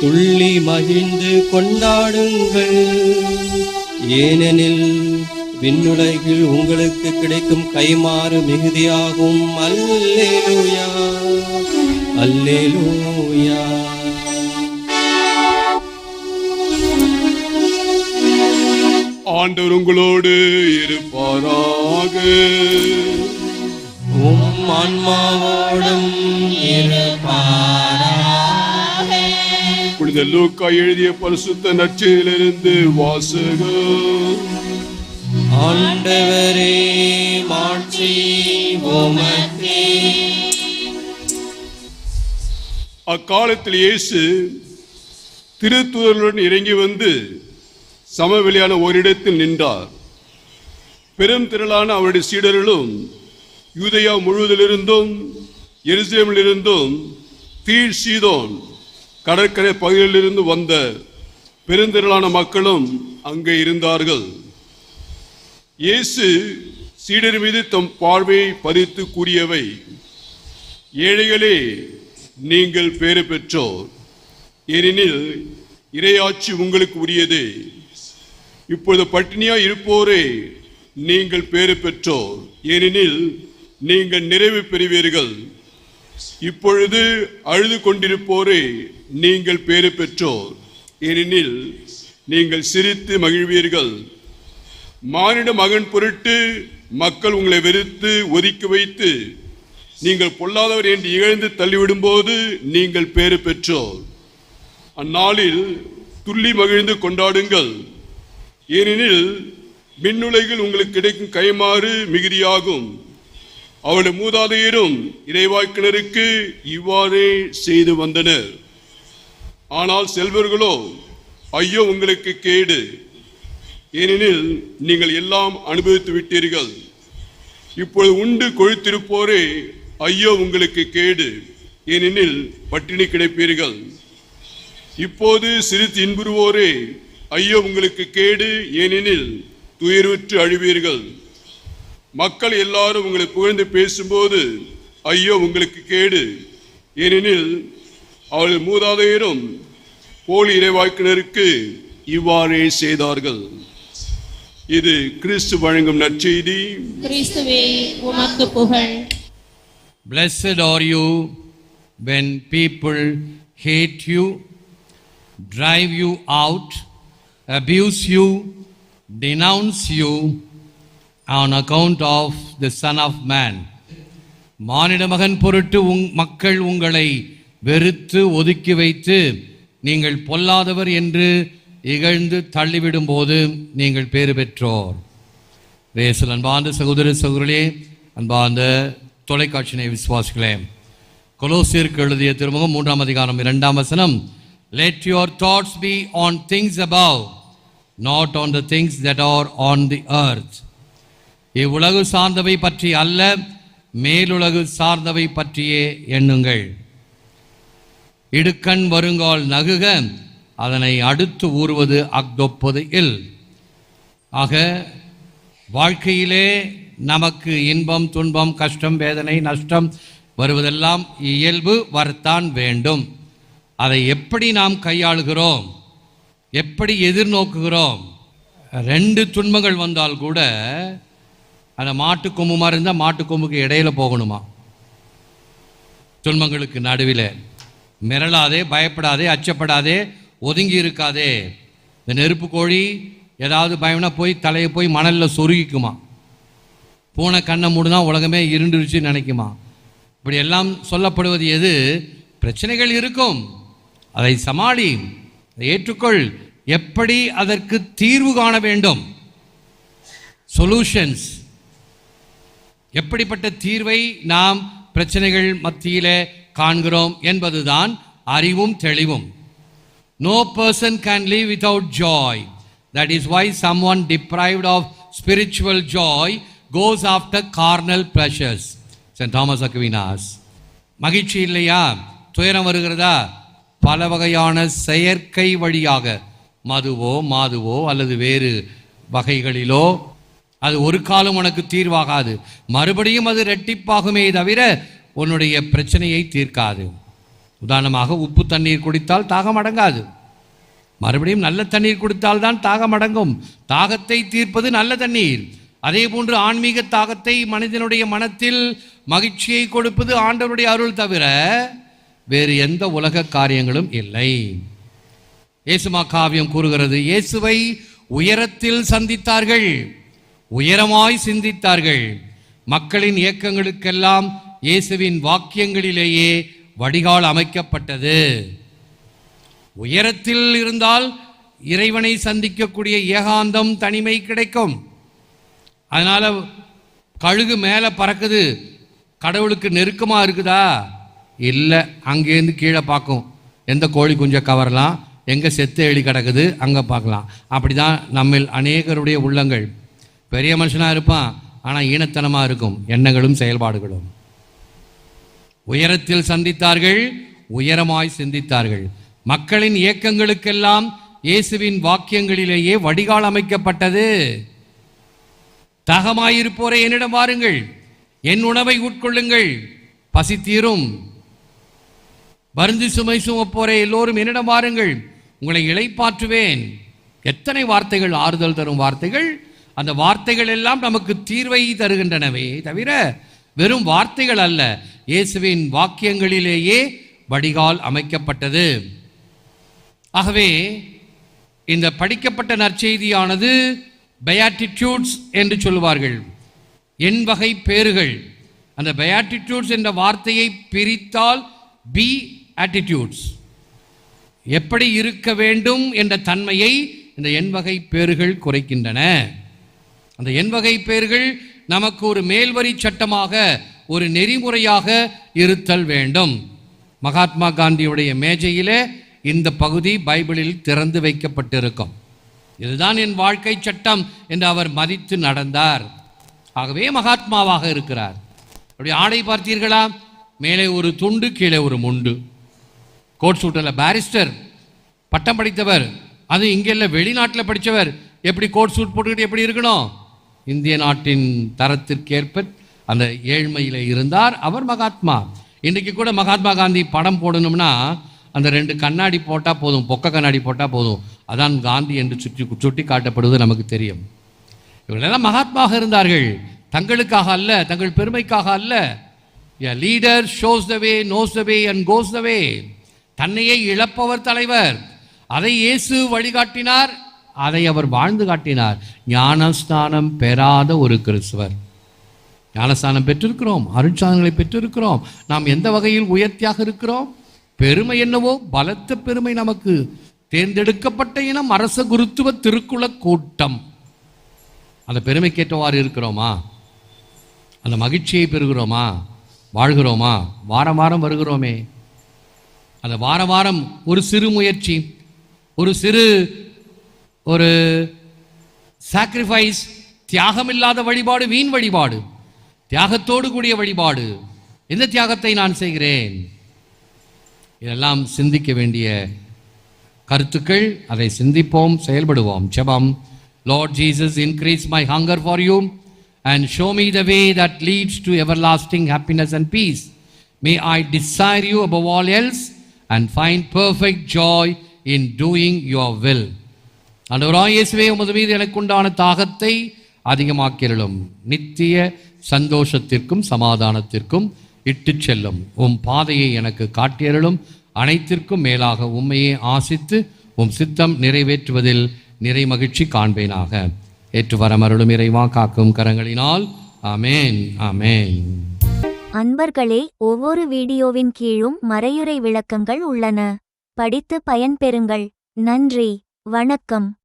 துள்ளி மகிழ்ந்து கொண்டாடுங்கள். ஏனெனில் விண்ணுலகில் உங்களுக்கு கிடைக்கும் கைமாறு மிகுதியாகும். அல்லேலூயா. அல்லேலூயா. ஆண்டவர் உங்களோடு இருப்பாராக. உம் ஆன்மாவோடும் இருப்பாராக புனித லூக்கா எழுதிய பரிசுத்த நற்செய்தியிலிருந்து வாசகம் ஆண்டவரே மாட்சி உமக்கே. அக்காலத்தில் இயேசு திருத்துதலுடன் இறங்கி வந்து சமவெளியான ஓரிடத்தில் நின்றார். பெரும் திரளான அவருடைய சீடர்களும் யூதயா முழுவதிலிருந்தும் எருசலேமிலிருந்தும் தீர் சீதோன் கடற்கரை பகுதியிலிருந்து வந்த பெருந்திரளான மக்களும் அங்கே இருந்தார்கள். இயேசு சீடர் மீது தம் பார்வையை பதித்து கூறியவை ஏழைகளே நீங்கள் பேறு பெற்றோர். ஏனெனில் இரையாட்சி உங்களுக்கு உரியதே. இப்பொழுது பட்டினியாக இருப்போரே நீங்கள் பேறு பெற்றோர். ஏனெனில் நீங்கள் நிறைவு பெறுவீர்கள். இப்பொழுது அழுது கொண்டிருப்போரே நீங்கள் பேறு பெற்றோர். ஏனெனில் நீங்கள் சிரித்து மகிழ்வீர்கள். மானிட மகன் பொருட்டு மக்கள் உங்களை வெறுத்து ஒதுக்கி வைத்து நீங்கள் பொல்லாதவர் என்று இகழ்ந்து தள்ளிவிடும்போது நீங்கள் பேறு பெற்றோர். அந்நாளில் துள்ளி மகிழ்ந்து கொண்டாடுங்கள். ஏனெனில் மின்னுலகில் உங்களுக்கு கிடைக்கும் கைமாறு மிகுதியாகும். அவருடைய மூதாதையரும் இறைவாக்கினருக்கு இவ்வாறே செய்து வந்தனர். ஆனால் செல்வர்களோ ஐயோ உங்களுக்கு கேடு. ஏனெனில் நீங்கள் எல்லாம் அனுபவித்து விட்டீர்கள். இப்பொழுது உண்டு கொழுத்திருப்போரே ஐயோ உங்களுக்கு கேடு. ஏனெனில் பட்டினி கிடைப்பீர்கள். இப்போது சிரித்து இன்புறுவோரே ஐயோ உங்களுக்கு கேடு. ஏனெனில் துயருற்று அழுவீர்கள். மக்கள் எல்லாரும் உங்களை புகழ்ந்து பேசும்போது ஐயோ உங்களுக்கு கேடு. ஏனெனில் அவர்கள் மூதாதையரும் போலி இறைவாக்கினருக்கு இவ்வாறே செய்தார்கள். இது கிறிஸ்து வழங்கும் நற்செய்தி. கிறிஸ்துவே உமக்கு புகழ். Blessed are you when people hate you, drive you out, abuse you, denounce you on account of the son of man மானிட மகன் பொருட்டு உங் மக்கள் உங்களை வெறுத்து ஒதுக்கி வைத்து நீங்கள் பொல்லாதவர் என்று இகழ்ந்து தள்ளிவிடும்போது நீங்கள் பேறு பெற்றோர். ரேசல் அன்பார்ந்த சகோதர சகோதரே அன்பார்ந்த தொலைக்காட்சியினை விசுவாசிகளே கொலோசியருக்கு எழுதிய திருமுகம் மூன்றாம் அதிகாரம் இரண்டாம் வசனம் let your thoughts be on things above not on the things that are on the earth இவ்வுலகு சார்ந்தவை பற்றி அல்ல மேலுலகு சார்ந்தவை பற்றியே எண்ணுங்கள். இடுக்கண் வருங்கால் நகுக அதனை அடுத்து ஊறுவது அக்தொப்பது இல். ஆக வாழ்க்கையிலே நமக்கு இன்பம் துன்பம் கஷ்டம் வேதனை நஷ்டம் வருவதெல்லாம் இயல்பு வரத்தான் வேண்டும். அதை எப்படி நாம் கையாளுகிறோம்? எப்படி எதிர்நோக்குகிறோம்? ரெண்டு துன்பங்கள் வந்தால் கூட அந்த மாட்டு கொம்பு மாதிரி இருந்தால் மாட்டு கொம்புக்கு இடையில போகணுமா? துன்பங்களுக்கு நடுவில். மிரளாதே பயப்படாதே அச்சப்படாதே ஒதுங்கி இருக்காதே. இந்த நெருப்பு கோழி ஏதாவது பயம்னா போய் தலையை போய் மணலில் சொருகிக்குமா? பூனை கண்ணை மூடுனா உலகமே இருண்டுருச்சுன்னு நினைக்குமா? இப்படி எல்லாம் சொல்லப்படுவது எது? பிரச்சனைகள் இருக்கும். அதை சமாளி அதை ஏற்றுக்கொள். எப்படி அதற்கு தீர்வு காண வேண்டும்? சொல்யூஷன்ஸ் எப்படிப்பட்ட தீர்வை நாம் பிரச்சனைகள் மத்தியிலே காண்கிறோம் என்பதுதான் அறிவும் தெளிவும். No person can live without joy that is why someone deprived of spiritual joy goes after carnal pleasures saint Thomas Aquinas மகிழ்ச்சி இல்லையா? துயரம் வருகிறதா? பல வகையான செயற்கை வழியாக மதுவோ மாதுவோ அல்லது வேறு வகைகளிலோ அது ஒரு காலம் உனக்கு தீர்வாகாது. மறுபடியும் அது ரெட்டிப்பாகுமே தவிர உன்னுடைய பிரச்சனையை தீர்க்காது. உதாரணமாக உப்பு தண்ணீர் குடித்தால் தாகம் அடங்காது. மறுபடியும் நல்ல தண்ணீர் குடித்தால் தான் தாகம் அடங்கும். தாகத்தை தீர்ப்பது நல்ல தண்ணீர். அதே போன்று ஆன்மீக தாகத்தை மனிதனுடைய மனத்தில் மகிழ்ச்சியை கொடுப்பது ஆண்டவருடைய அருள் தவிர வேறு எந்த உலக காரியங்களும் இல்லை. இயேசுமா காவியம் கூறுகிறது இயேசுவை உயரத்தில் சந்தித்தார்கள் உயரமாய் சிந்தித்தார்கள். மக்களின் இயக்கங்களுக்கெல்லாம் இயேசுவின் வாக்கியங்களிலேயே வடிகால் அமைக்கப்பட்டது. உயரத்தில் இருந்தால் இறைவனை சந்திக்கக்கூடிய ஏகாந்தம் தனிமை கிடைக்கும். அதனால கழுகு மேலே பறக்குது. கடவுளுக்கு நெருக்கமாக இருக்குதா? இல்லை அங்கேருந்து கீழே பார்க்கும். எந்த கோழி குஞ்சை கவரலாம்? எங்கே செத்து எலி கிடக்குது? அங்கே பார்க்கலாம். அப்படி தான் நம்மில் அநேகருடைய உள்ளங்கள். பெரிய மனுஷனாக இருப்பான் ஆனால் ஈனத்தனமாக இருக்கும். எண்ணங்களும் செயல்பாடுகளும். உயரத்தில் சந்தித்தார்கள் உயரமாய் சிந்தித்தார்கள். மக்களின் இயக்கங்களுக்கெல்லாம் இயேசுவின் வாக்கியங்களிலேயே வடிகால் அமைக்கப்பட்டது. தகமாயிருப்போரை என்னிடம் வாருங்கள். என் உணவை உட்கொள்ளுங்கள். பசி தீரும் வருந்தி சுமை சுமப்போரே எல்லோரும் என்னிடம் வாருங்கள். உங்களை இழைப்பாற்றுவேன் எத்தனை வார்த்தைகள் ஆறுதல் தரும் வார்த்தைகள்? அந்த வார்த்தைகள் எல்லாம் நமக்கு தீர்வை தருகின்றனவே தவிர வெறும் வார்த்தைகள் அல்ல. இயேசுவின் வாக்கியங்களிலேயே வடிகால் அமைக்கப்பட்டது. ஆகவே இந்த படிக்கப்பட்ட நற்செய்தியானது பயாட்டிடியூட்ஸ் என்று சொல்லுவார்கள். என் வகை பேறுகள். அந்த பயாட்டிடியூட்ஸ் என்ற வார்த்தையை பிரித்தால் பி ஆட்டிடியூட்ஸ் எப்படி இருக்க வேண்டும் என்ற தன்மையை இந்த எண்வகை பேறுகள் குறைக்கின்றன. அந்த எண் வகை பேர்கள் நமக்கு ஒரு மேல்வரி சட்டமாக ஒரு நெறிமுறையாக இருத்தல் வேண்டும். மகாத்மா காந்தியுடைய மேஜையிலே இந்த பகுதி பைபிளில் திறந்து வைக்கப்பட்டிருக்கும். இதுதான் என் வாழ்க்கை சட்டம் என்று அவர் மதித்து நடந்தார். ஆகவே மகாத்மாவாக இருக்கிறார். அப்படி ஆடை பார்த்தீர்களா? மேலே ஒரு துண்டு கீழே ஒரு முண்டு. கோட் சூட்டில் பாரிஸ்டர் பட்டம் படித்தவர். அது இங்கே இல்லை வெளிநாட்டில் படித்தவர். எப்படி கோட் சூட் போட்டுக்கிட்டு எப்படி இருக்கணும்? இந்திய நாட்டின் தரத்திற்கேற்ப அந்த ஏழ்மையில் இருந்தார். அவர் மகாத்மா. இன்றைக்கு கூட மகாத்மா காந்தி படம் போடணும்னா அந்த ரெண்டு கண்ணாடி போட்டால் போதும் பொக்க கண்ணாடி போட்டால் போதும். அதான் காந்தி என்று சுற்றி சுட்டி காட்டப்படுவது நமக்கு தெரியும். இவர்களெல்லாம் மகாத்மாக இருந்தார்கள். தங்களுக்காக அல்ல தங்கள் பெருமைக்காக அல்ல. A leader shows the way knows the way and goes the way தன்னையே இழப்பவர் தலைவர். அதை இயேசு வழிகாட்டினார். அதை அவர் வாழ்ந்து காட்டினார். ஞானஸ்தானம் பெறாத ஒரு கிறிஸ்துவர். ஞானஸ்தானம் பெற்றிருக்கிறோம் அருட்சாதனங்களை பெற்றிருக்கிறோம். நாம் எந்த வகையில் உயர்த்தியாக இருக்கிறோம்? பெருமை என்னவோ பலத்த பெருமை நமக்கு. தேர்ந்தெடுக்கப்பட்ட இனம் அரச குருத்துவ திருக்குள கூட்டம். அந்த பெருமைக்கேற்றவாறு இருக்கிறோமா? அந்த மகிழ்ச்சியை பெறுகிறோமா? வாழ்கிறோமா? வாரம் வாரம் வருகிறோமே. அந்த வார வாரம் ஒரு சிறு முயற்சி ஒரு சிறு ஒரு சாக்ரிஃபைஸ் தியாகமில்லாத வழிபாடு வீண் வழிபாடு தியாகத்தோடு கூடிய வழிபாடு. எந்த தியாகத்தை நான் செய்கிறேன்? இதெல்லாம் சிந்திக்க வேண்டிய கருத்துக்கள். அதை சிந்திப்போம் செயல்படுவோம். ஜெபம். Lord Jesus increase my hunger for you and show me the way that leads to everlasting happiness and peace may I desire you above all else and find perfect joy in doing your will ஆண்டவராய் இயேசுவே உமது மீது எனக்கு உண்டான தாகத்தை அதிகமாக்கிரலும். நித்திய சந்தோஷத்திற்கும் சமாதானத்திற்கும் இட்டுச் செல்லும். உம் பாதையை எனக்கு காட்டியருளும். அனைத்திற்கும் மேலாக உம்மையே ஆசித்து உம் சித்தம் நிறைவேற்றுவதில் நிறை மகிழ்ச்சி காண்பேனாக. ஏற்று வரமருளும் இறைவா காக்கும் கரங்களினால். ஆமேன் ஆமேன். அன்பர்களே ஒவ்வொரு வீடியோவின் கீழும் மறையுறை விளக்கங்கள் உள்ளன. படித்து பயன்பெறுங்கள். நன்றி. வணக்கம்.